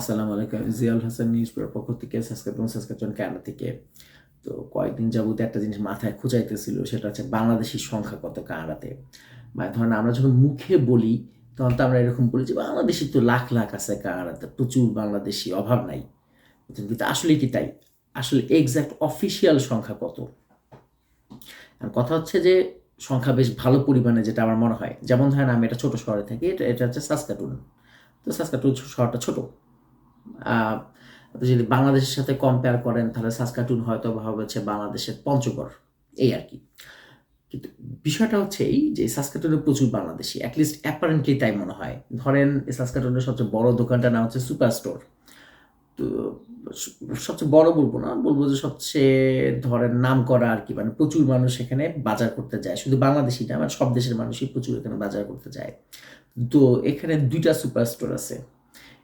আসসালামু আলাইকুম, Ziaul Hasan news paper পক্ষ থেকে সাসকাতুন সাসকাতুন ক্যানাডা থেকে। তো কয়েকদিন যাবত একটা জিনিস মাথায় খুঁজাইতেছিল, সেটা হচ্ছে বাংলাদেশির সংখ্যা কত কানাডাতে মানে ধরেন আমরা যখন মুখে বলি, তখন তো আমরা এরকম বলি যে বাংলাদেশি তো লাখ লাখ আছে কানাডাতে প্রচুর বাংলাদেশি, অভাব নাই। কিন্তু আসলে কি তাই? আসলে এক্সাক্ট অফিসিয়াল সংখ্যা কত? আর কথা হচ্ছে যে সংখ্যা বেশ ভালো পরিমাণে যেটা আমার মনে হয়। যেমন ধরেন আমি এটা ছোট শহরে থাকি, এটা এটা হচ্ছে সাসকাটুন তো সাসকাটুন শহরটা ছোট। যদি বাংলাদেশের সাথে কম্পেয়ার করেন, তাহলে সাসকাটুন হয়তো হচ্ছে বাংলাদেশের পঞ্চগড়। এই আর কি। কিন্তু বিষয়টা হচ্ছে এই যে সাসকাটুনে প্রচুর বাংলাদেশি অ্যাটলিস্ট অ্যাপারেন্টলি তাই মনে হয়। ধরেন সাসকাটুনের সবচেয়ে বড় দোকানটার নাম হচ্ছে সুপার স্টোর তো, সবচেয়ে বড় বলব না, বলব যে সবচেয়ে ধরেন নাম করা আর কি মানে প্রচুর মানুষ এখানে বাজার করতে যায়। শুধু বাংলাদেশি না মানে সব দেশের মানুষই প্রচুর এখানে বাজার করতে যায়। তো এখানে দুইটা সুপার স্টোর আছে।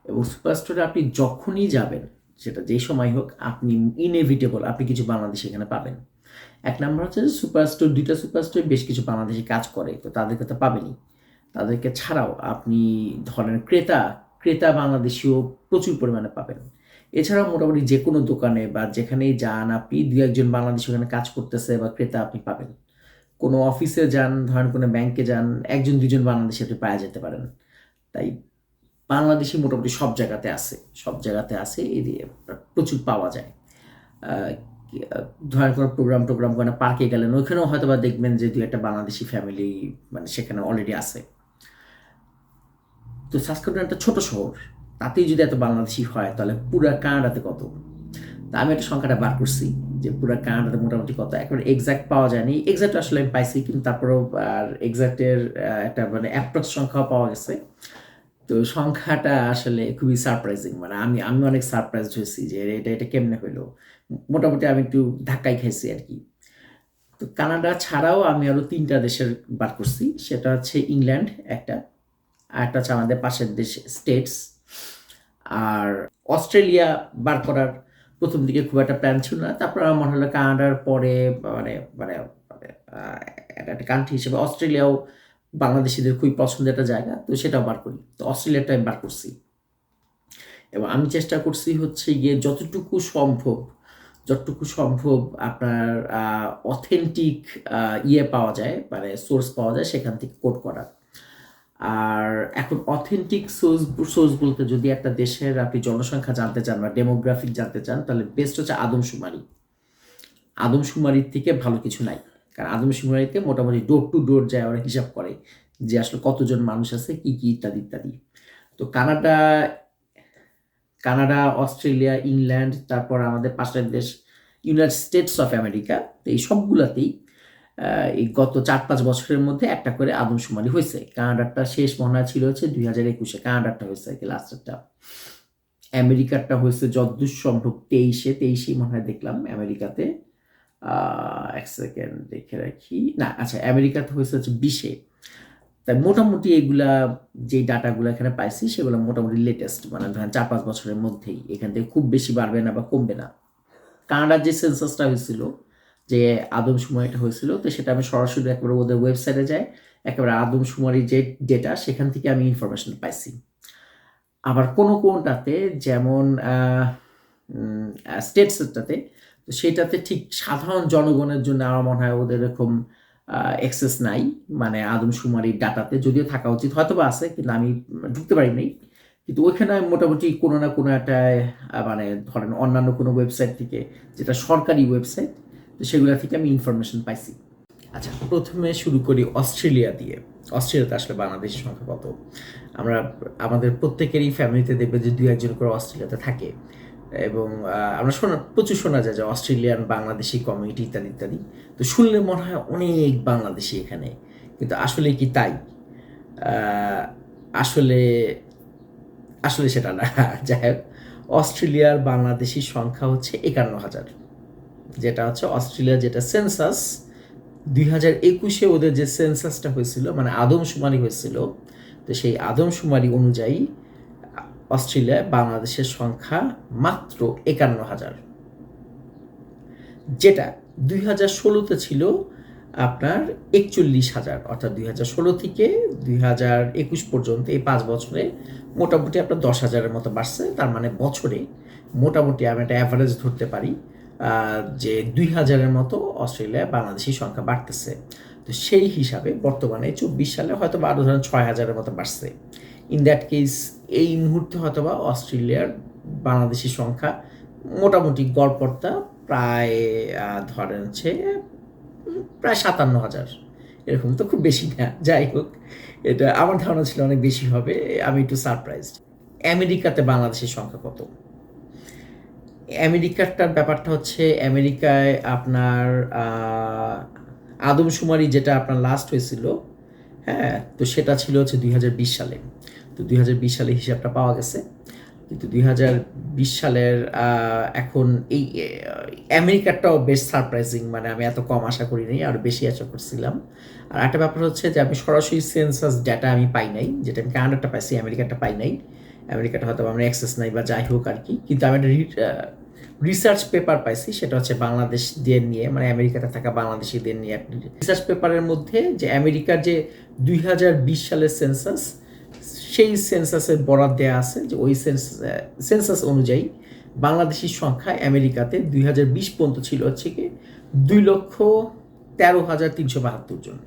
এবং সুপার স্টোরে আপনি যখনই যাবেন, সেটা যেই সময় হোক, আপনি ইনএভিটেবল আপনি কিছু বাংলাদেশি এখানে পাবেন। এক নম্বর হচ্ছে যে সুপার স্টোর দুইটা সুপার স্টোরে বেশ কিছু বাংলাদেশি কাজ করে, তো তাদেরকে তো পাবেনই। তাদেরকে ছাড়াও আপনি ধরেন ক্রেতা ক্রেতা বাংলাদেশিও প্রচুর পরিমাণে পাবেন। এছাড়াও মোটামুটি যে কোনো দোকানে বা যেখানেই যান আপনি দু একজন বাংলাদেশি ওখানে কাজ করতেছে বা ক্রেতা আপনি পাবেন। কোনো অফিসে যান, ধরেন কোনো ব্যাংকে যান, একজন দুজন বাংলাদেশি আপনি পাওয়া যেতে পারেন। তাই বাংলাদেশি মোটামুটি সব জায়গাতে আছে, সব জায়গাতে আছে, এই দিয়ে প্রচুর পাওয়া যায়। ধরেন কোনো প্রোগ্রাম টোগ্রাম কোনো পার্কে গেলেন, ওইখানেও হয়তো বা দেখবেন যে দু একটা বাংলাদেশি ফ্যামিলি মানে সেখানে অলরেডি আছে। তো সাসকাটুন একটা ছোট শহর, তাতেই যদি এত বাংলাদেশি হয়, তাহলে পুরা কানাডাতে কত? তা আমি একটা সংখ্যাটা বার করছি, যে পুরা কানাডাতে মোটামুটি কত? একেবারে এক্সাক্ট পাওয়া যায়নি। এক্সাক্ট আসলে আমি পাইছি, কিন্তু তারপরেও আর এক্সাক্টের একটা মানে অ্যাপ্রক্স সংখ্যাও পাওয়া গেছে। তো সংখ্যাটা আসলে খুবই সারপ্রাইজিং মানে আমি আমি অনেক সারপ্রাইজ হয়েছি যে এটা এটা কেমনে হইল। মোটামুটি আমি একটু ধাক্কাই খাইছি আর কি। তো কানাডা ছাড়াও আমি আরও তিনটা দেশের বার করছি। সেটা হচ্ছে ইংল্যান্ড একটা আর একটা হচ্ছে আমাদের পাশের দেশ স্টেটস আর অস্ট্রেলিয়া বার করার প্রথম দিকে খুব একটা প্ল্যান ছিল না। তারপর আমার মনে হলো কানাডার পরে মানে মানে মানে, একটা কান্ট্রি হিসেবে অস্ট্রেলিয়াও বাংলাদেশিদের খুবই পছন্দের একটা জায়গা, তো সেটাও বার করি। তো অস্ট্রেলিয়াটা আমি বার করছি। এবং আমি চেষ্টা করছি হচ্ছে গিয়ে যতটুকু সম্ভব যতটুকু সম্ভব আপনার অথেন্টিক ইয়ে পাওয়া যায় মানে সোর্স পাওয়া যায় সেখান থেকে কোড করা। আর এখন অথেন্টিক সোর্স সোর্স বলতে যদি একটা দেশের আপনি জনসংখ্যা জানতে চান বা ডেমোগ্রাফিক জানতে চান, তাহলে বেস্ট হচ্ছে আদমশুমারি। আদমশুমারির থেকে ভালো কিছু নাই। কারণ আদমশুমারিতে মোটামুটি ডোর টু ডোর যায় ওরা হিসাব করে যে আসলে কতজন মানুষ আছে, কি কি ইত্যাদি ইত্যাদি। তো কানাডা কানাডা, অস্ট্রেলিয়া, ইংল্যান্ড, তারপর আমাদের পাশের দেশ ইউনাইটেড স্টেটস অফ আমেরিকা তো এই সবগুলাতেই এই গত চার পাঁচ বছরের মধ্যে একটা করে আদমশুমারি হয়েছে। কানাডারটা শেষ মনে ছিল হচ্ছে দুই হাজার একুশে, কানাডারটা হয়েছে আর কি লাস্টেরটা আমেরিকারটা হয়েছে যতদূর সম্ভব তেইশে, তেইশেই মনে হয় দেখলাম আমেরিকাতে। এক সেকেন্ড দেখে রাখি। না আচ্ছা আমেরিকাতে হয়েছে হচ্ছে বিশে। তাই মোটামুটি এগুলা যে ডাটাগুলো এখানে পাইছি, সেগুলো মোটামুটি লেটেস্ট মানে ধরেন চার পাঁচ বছরের মধ্যেই। এখান থেকে খুব বেশি বাড়বে না বা কমবে না। কানাডার যে সেন্সাসটা হয়েছিল, যে আদমশুমারিটা হয়েছিল, তো সেটা আমি সরাসরি একেবারে ওদের ওয়েবসাইটে যাই। একেবারে আদমশুমারির যে ডেটা সেখান থেকে আমি ইনফরমেশন পাইছি। আবার কোনো কোনটাতে, যেমন স্টেটসটাতে তো সেটাতে ঠিক সাধারণ জনগণের জন্য আমার মনে হয় ওদের এরকম অ্যাক্সেস নাই। মানে আদমশুমারির ডাটাতে যদিও থাকা উচিত হয়তো বা আছে, কিন্তু আমি ঢুকতে পারিনি। কিন্তু ওইখানে মোটামুটি কোনো না কোনো একটা মানে ধরেন অন্যান্য কোনো ওয়েবসাইট থেকে, যেটা সরকারি ওয়েবসাইট তো সেগুলো থেকে আমি ইনফরমেশন পাইছি। আচ্ছা প্রথমে শুরু করি অস্ট্রেলিয়া দিয়ে। অস্ট্রেলিয়াতে আসলে বাংলাদেশের সংখ্যা কত? আমরা, আমাদের প্রত্যেকেরই ফ্যামিলিতে দেখবে যে দুই একজন করে অস্ট্রেলিয়াতে থাকে। এবং আমরা শোনা, প্রচুর শোনা যায় যে অস্ট্রেলিয়ান, বাংলাদেশি কমিউনিটি ইত্যাদি ইত্যাদি। তো শুনলে মনে হয় অনেক বাংলাদেশি এখানে। কিন্তু আসলে কি তাই? আসলে আসলে সেটা না। যাই হোক, অস্ট্রেলিয়ার বাংলাদেশি সংখ্যা হচ্ছে একান্ন হাজার। যেটা হচ্ছে অস্ট্রেলিয়ার যেটা সেন্সাস দুই হাজার একুশে ওদের যে সেন্সাসটা হয়েছিল মানে আদমশুমারি হয়েছিল, তো সেই আদমশুমারি অনুযায়ী অস্ট্রেলিয়ায় বাংলাদেশের সংখ্যা মাত্র একান্ন হাজার। যেটা দুই হাজার ষোলোতে ছিল আপনার একচল্লিশ হাজার, অর্থাৎ দুই হাজার ষোলো থেকে দুই হাজার একুশ পর্যন্ত এই পাঁচ বছরে মোটামুটি আপনার দশ হাজারের মতো বাড়ছে। তার মানে বছরে মোটামুটি আমি একটা অ্যাভারেজ ধরতে পারি যে দুই হাজারের মতো অস্ট্রেলিয়ায় বাংলাদেশি সংখ্যা বাড়তেছে। তো সেই হিসাবে বর্তমানে চব্বিশ সালে হয়তো বা আরও ধরেন ছয় হাজারের মতো বাড়ছে। ইন দ্যাট কেস এই মুহূর্তে হয়তো বা অস্ট্রেলিয়ার বাংলাদেশি সংখ্যা মোটামুটি গড়পড়তা প্রায় ধরেন হচ্ছে প্রায় সাতান্ন হাজার। এরকম তো খুব বেশি না, যাই হোক। এটা আমার ধারণা ছিল অনেক বেশি হবে, আমি একটু সারপ্রাইজড আমেরিকাতে বাংলাদেশের সংখ্যা কত? আমেরিকারটার ব্যাপারটা হচ্ছে, আমেরিকায় আপনার আদমশুমারি যেটা আপনার লাস্ট হয়েছিল হ্যাঁ তো সেটা ছিল হচ্ছে দুই হাজার বিশ সালে। তো দুই হাজার বিশ সালে হিসাবটা পাওয়া গেছে। কিন্তু দুই হাজার বিশ সালের এখন এই আহ, আমেরিকারটাও বেশ সারপ্রাইজিং। মানে আমি এত কম আশা করিনি আরও বেশি আশা করছিলাম। আর একটা ব্যাপার হচ্ছে যে আমি সরাসরি সেন্সাস ডেটা আমি পাই নাই যেটা আমি কানাডাটা পাইছি আমেরিকাটা পাই নাই। আমেরিকাটা হয়তো আমার অ্যাক্সেস নাই বা যাই হোক আর কি। কিন্তু আমি একটা রিসার্চ পেপার পাইছি সেটা হচ্ছে বাংলাদেশদের নিয়ে মানে আমেরিকাতে থাকা বাংলাদেশিদের নিয়ে। রিসার্চ পেপারের মধ্যে যে আমেরিকার যে দুই হাজার বিশ সালের সেন্সাস সেই সেন্সাসের বরাদ দেওয়া আছে যে ওই সেন্সাস অনুযায়ী বাংলাদেশির সংখ্যা আমেরিকাতে দুই হাজার বিশ পর্যন্ত ছিল হচ্ছে কি দুই লক্ষ তেরো হাজার তিনশো বাহাত্তর জন।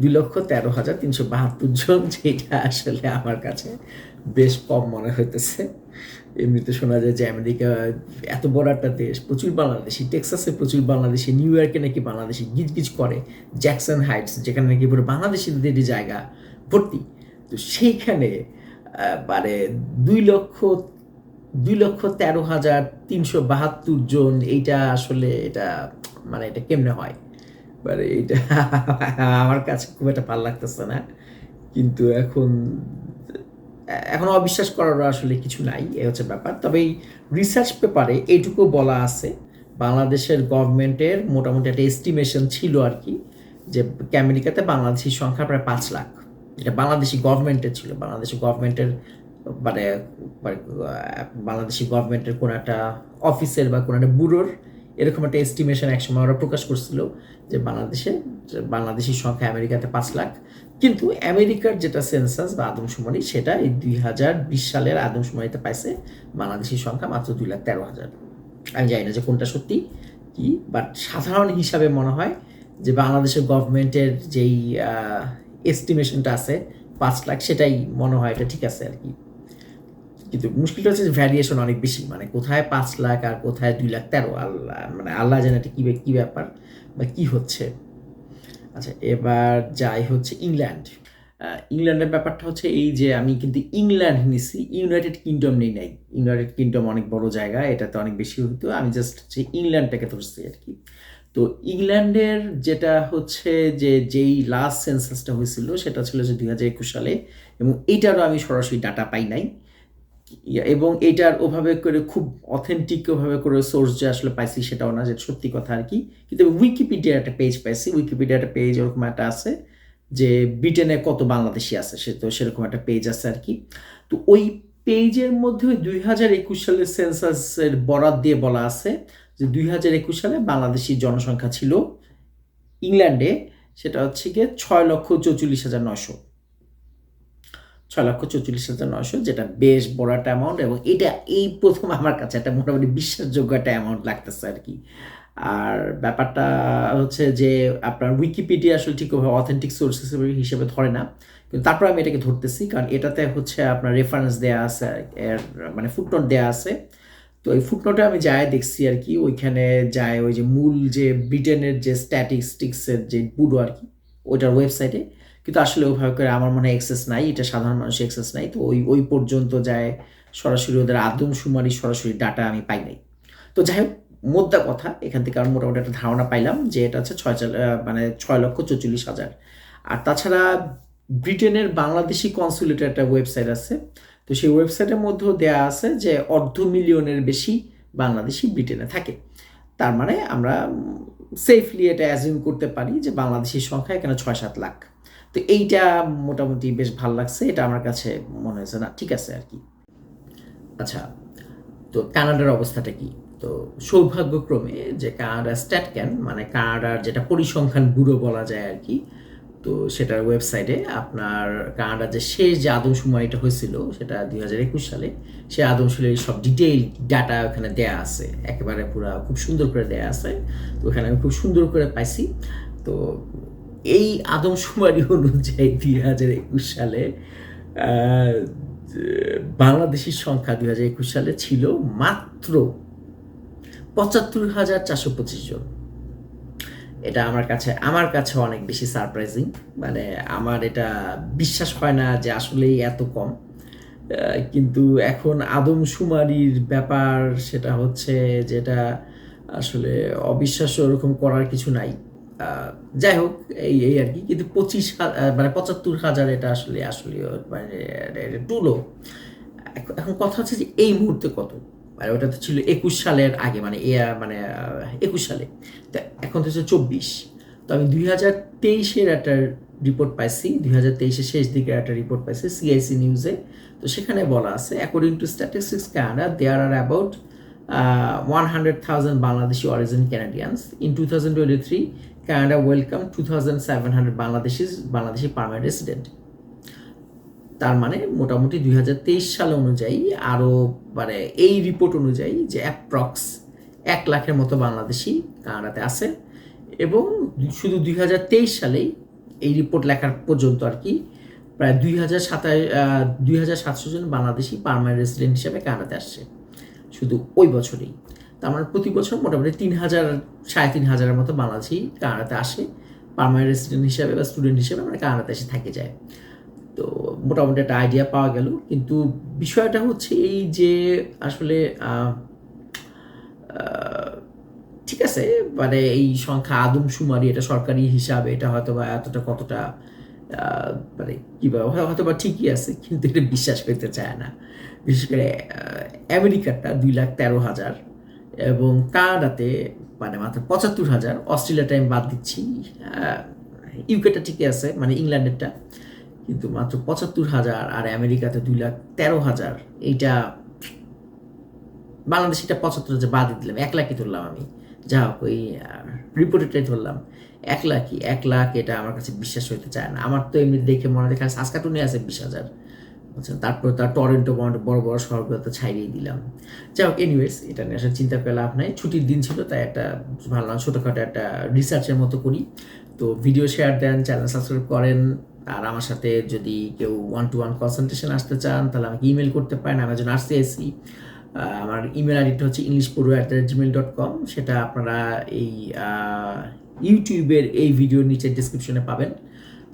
দুই লক্ষ তেরো হাজার তিনশো বাহাত্তর জন, যেটা আসলে আমার কাছে বেশ কম মনে হইতেছে। এমনিতে শোনা যায় যে আমেরিকা এত বড় একটা দেশ, প্রচুর বাংলাদেশি, টেক্সাসে প্রচুর বাংলাদেশি, নিউ ইয়র্কে নাকি বাংলাদেশি গিজ গিজ করে, জ্যাকসন হাইটস, যেখানে নাকি পুরো বাংলাদেশিদেরই জায়গা, ভর্তি। তো সেইখানে মানে দুই লক্ষ দুই লক্ষ তেরো হাজার তিনশো বাহাত্তর জন এইটা আসলে এটা মানে এটা কেমনে হয়? মানে এটা আমার কাছে খুব একটা ভালো লাগতেছে না। কিন্তু এখন এখন অবিশ্বাস করার আসলে কিছু নাই, এ হচ্ছে ব্যাপার। তবে এই রিসার্চ পেপারে এইটুকু বলা আছে, বাংলাদেশের গভর্নমেন্টের মোটামুটি একটা এস্টিমেশন ছিল আর কি, যে আমেরিকাতে বাংলাদেশির সংখ্যা প্রায় পাঁচ লাখ। এটা বাংলাদেশি গভর্নমেন্টের ছিল। বাংলাদেশি গভর্নমেন্টের মানে মানে, বাংলাদেশি গভর্নমেন্টের কোনো একটা অফিসের বা কোনো একটা ব্যুরোর এরকম একটা এস্টিমেশন একসময় ওরা প্রকাশ করছিল যে বাংলাদেশে বাংলাদেশির সংখ্যা আমেরিকাতে পাঁচ লাখ। কিন্তু আমেরিকার যেটা সেন্সাস বা আদমশুমারি সেটা এই দুই হাজার বিশ সালের আদমশুমারিতে পাইছে বাংলাদেশির সংখ্যা মাত্র দুই লাখ তেরো হাজার। আমি জানি না যে কোনটা সত্যি কি বাট সাধারণ হিসাবে মনে হয় যে বাংলাদেশের গভর্নমেন্টের যেই এস্টিমেশনটা আছে, পাঁচ লাখ সেটাই মনে হয় এটা ঠিক আছে আর কি। কিন্তু মুশকিলটা হচ্ছে ভ্যারিয়েশন অনেক বেশি মানে কোথায় পাঁচ লাখ আর কোথায় দুই লাখ তেরো, আল্লাহ মানে আল্লাহ জানে এটা কী কী ব্যাপার বা কী হচ্ছে। আচ্ছা এবার যাই হচ্ছে ইংল্যান্ড। ইংল্যান্ডের ব্যাপারটা হচ্ছে এই যে আমি কিন্তু ইংল্যান্ড নিছি, ইউনাইটেড কিংডম নেই নাই। ইউনাইটেড কিংডম অনেক বড় জায়গা, এটাতে অনেক বেশি হতো আমি জাস্ট হচ্ছে ইংল্যান্ডটাকে ধরছি আর কি। তো ইংল্যান্ডের যেটা হচ্ছে যে যেই লাস্ট সেন্সাসটা হয়েছিল, সেটা ছিল যে দুই হাজার একুশ সালে এবং এইটারও আমি সরাসরি ডাটা পাই নাই। এবং এটার ওভাবে করে খুব অথেন্টিক ওভাবে করে সোর্স যে আসলে পাইছি সেটাও না, যে সত্যি কথা আর কি। কিন্তু উইকিপিডিয়ার একটা পেজ পাইছি। উইকিপিডিয়ার একটা পেজ ওরকম একটা আছে যে ব্রিটেনে কত বাংলাদেশি আছে, সে তো সেরকম একটা পেজ আছে আর কি। তো ওই পেজের মধ্যে দুই হাজার একুশ সালের সেন্সাসের বরাদ দিয়ে বলা আছে। যে দুই হাজার একুশ সালে বাংলাদেশি জনসংখ্যা ছিল ইংল্যান্ডে, সেটা হচ্ছে গিয়ে ছয় লক্ষ চৌচল্লিশ হাজার নশো ছয় লক্ষ চৌচল্লিশ হাজার নশো যেটা বেশ বড় একটা অ্যামাউন্ট এবং এটা এই প্রথম আমার কাছে একটা মোটামুটি বিশ্বাসযোগ্য একটা অ্যামাউন্ট লাগতেছে আর কি আর ব্যাপারটা হচ্ছে যে আপনার উইকিপিডিয়া আসলে ঠিকভাবে অথেন্টিক সোর্স হিসেবে ধরে না, কিন্তু তারপর আমি এটাকে ধরতেছি, কারণ এটাতে হচ্ছে আপনার রেফারেন্স দেওয়া আছে, এর মানে ফুটনোট দেওয়া আছে। তো এই ফুটনোটে আমি যাই দেখছি আর কি, ওইখানে যায় ওই যে মূল যে ব্রিটেনের যে স্ট্যাটিস্টিক্সের যে বুডো আর কি, ওইটার ওয়েবসাইটে কিন্তু আসলে ওইভাবে করে আমার মনে হয় অ্যাক্সেস নাই, এটা সাধারণ মানুষের অ্যাক্সেস নাই। তো ওই ওই পর্যন্ত যায় সরাসরি ওদের আদমশুমারি সরাসরি ডাটা আমি পাই নাই। তো যাই হোক, মোদ্দা কথা, এখান থেকে আমি মোটামুটি একটা ধারণা পাইলাম যে এটা হচ্ছে ছয় মানে ছয় লক্ষ চৌচল্লিশ হাজার। আর তাছাড়া ব্রিটেনের বাংলাদেশি কনসুলেটের একটা ওয়েবসাইট আছে তো সেই ওয়েবসাইটের মধ্যেও দেয়া আছে যে অর্ধ মিলিয়নের বেশি বাংলাদেশি ব্রিটেনে থাকে। তার মানে আমরা সেফলি এটা অ্যাজিউম করতে পারি যে বাংলাদেশির সংখ্যা এখানে ছয় সাত লাখ। তো এইটা মোটামুটি বেশ ভালো লাগছে, এটা আমার কাছে মনে হয়েছে না, ঠিক আছে আর কি। আচ্ছা তো কানাডার অবস্থাটা কি? তো সৌভাগ্যক্রমে যে কানাডা স্ট্যাটক্যান মানে কানাডার যেটা পরিসংখ্যান ব্যুরো বলা যায় আর কি তো সেটার ওয়েবসাইটে আপনার কানাডার যে শেষ যে আদমশুমারিটা হয়েছিল, সেটা দুই হাজার একুশ সালে, সে আদমশুমারির সব ডিটেইল ডাটা ওখানে দেয়া আছে। একেবারে পুরো খুব সুন্দর করে দেয়া আছে। তো ওখানে আমি খুব সুন্দর করে পাইছি। তো এই আদমশুমারি অনুযায়ী দুই হাজার একুশ সালে বাংলাদেশের সংখ্যা দুই হাজার একুশ সালে ছিল মাত্র পঁচাত্তর হাজার চারশো পঁচিশ জন। এটা আমার কাছে আমার কাছে অনেক বেশি সারপ্রাইজিং মানে আমার এটা বিশ্বাস হয় না যে আসলেই এত কম। কিন্তু এখন আদমশুমারির ব্যাপার সেটা হচ্ছে যেটা আসলে অবিশ্বাস্য ওরকম করার কিছু নাই। যাই হোক, এই এই আর কি। কিন্তু পঁচিশ মানে পঁচাত্তর হাজার এটা আসলে আসলে মানে টুলো এখন কথা হচ্ছে যে এই মুহূর্তে কত? মানে ওটা তো ছিল একুশ সালের আগে মানে এ মানে একুশ সালে। তো এখন তো চব্বিশ। তো আমি দুই হাজার তেইশের একটা রিপোর্ট পাইছি, দুই হাজার তেইশের শেষ দিকে একটা রিপোর্ট পাইছি সিআইসি নিউজে তো সেখানে বলা আছে according to statistics Canada there are about one hundred thousand Bangladeshi origin Canadians in two thousand twenty three Canada welcome two thousand seven hundred Bangladeshi Bangladeshi permanent resident তার মানে মোটামুটি দুই হাজার তেইশ সাল অনুযায়ী আরও মানে এই রিপোর্ট অনুযায়ী যে অ্যাপ্রক্স এক লাখের মতো বাংলাদেশি কানাডাতে আছে এবং শুধু দুই হাজার তেইশ সালেই এই রিপোর্ট লেখার পর্যন্ত আর কি প্রায় দুই হাজার সাতাশ দুই হাজার সাতশো জন বাংলাদেশি পারমানেন্ট রেসিডেন্ট হিসেবে কানাডাতে আসছে শুধু ওই বছরেই। তার মানে প্রতি বছর মোটামুটি তিন হাজার, সাড়ে তিন হাজারের মতো বাংলাদেশি কানাডাতে আসে। পারমানেন্ট রেসিডেন্ট হিসাবে বা স্টুডেন্ট হিসেবে মানে কানাডাতে এসে থাকে যায়। তো মোটামুটি একটা আইডিয়া পাওয়া গেল। কিন্তু বিষয়টা হচ্ছে এই যে আসলে ঠিক আছে মানে এই সংখ্যা আদমশুমারি, এটা সরকারি হিসাবে এটা হয়তো বা এতটা কতটা মানে কী বলে হয়তো বা ঠিকই আছে, কিন্তু এটা বিশ্বাস করতে চায় না। বিশেষ করে আমেরিকাটা দুই লাখ তেরো হাজার এবং কানাডাতে মানে মাত্র পঁচাত্তর হাজার। অস্ট্রেলিয়াটা আমি বাদ দিচ্ছি ইউকেটা ঠিকই আছে মানে ইংল্যান্ডেরটা। কিন্তু মাত্র পঁচাত্তর হাজার আর আমেরিকাতে দুই লাখ তেরো হাজার। এইটা বাংলাদেশিটা পঁচাত্তর হাজার বাদ দিলাম, এক লাখই ধরলাম আমি। যা হোক, ওই রিপোর্টেডটাই ধরলাম। এক লাখই, এক লাখ এটা আমার কাছে বিশ্বাস হইতে চায় না। আমার তো এমনি দেখে মনে দেখা সাসকাটুনে আছে বিশ হাজার। বুঝছেন তারপর তার টরেন্টো বড় বড় বড় শহরগুলো তো ছাইড়িয়ে দিলাম। যাই হোক এনিওয়েজ এটা নিয়ে আসলে চিন্তা করে লাভ নাই। ছুটির দিন ছিল, তাই একটা ভাবলাম ছোটোখাটো একটা রিসার্চের মতো করি। তো ভিডিও শেয়ার দেন চ্যানেল সাবস্ক্রাইব করেন। আর আমার সাথে যদি কেউ ওয়ান টু ওয়ান কনসালটেশন আসতে চান, তাহলে আমাকে ইমেল করতে পারেন। আমি একজন আসতে এসি আমার ইমেল আইডিটা হচ্ছে ইংলিশ পড়ুয়া অ্যাট জিমেল ডট কম সেটা আপনারা এই ইউটিউবের এই ভিডিওর নিচে ডিসক্রিপশনে পাবেন।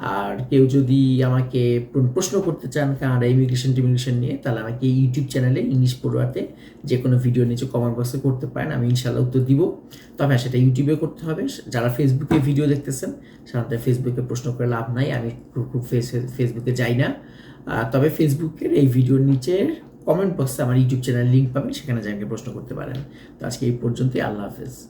আর কেউ যদি আমাকে প্রশ্ন করতে চান কানাডা ইমিগ্রেশন টিমিগ্রেশন নিয়ে তাহলে আমাকে ইউটিউব চ্যানেলে ইংলিশ পড়ুয়াতে যে কোনো ভিডিও নিচে কমেন্ট বক্সে করতে পারেন আমি ইনশাল্লাহ উত্তর দিব। তবে হ্যাঁ, সেটা ইউটিউবে করতে হবে। যারা ফেসবুকে ভিডিও দেখতেছেন সাধারণত ফেসবুকে প্রশ্ন করে লাভ নাই। আমি খুব খুব ফেস- ফেসবুকে যাই না। তবে ফেসবুকের এই ভিডিওর নিচে কমেন্ট বক্সে আমার ইউটিউব চ্যানেল লিঙ্ক পাবেন। সেখানে যাই প্রশ্ন করতে পারেন। তো আজকে এই পর্যন্তই। আল্লাহ হাফেজ।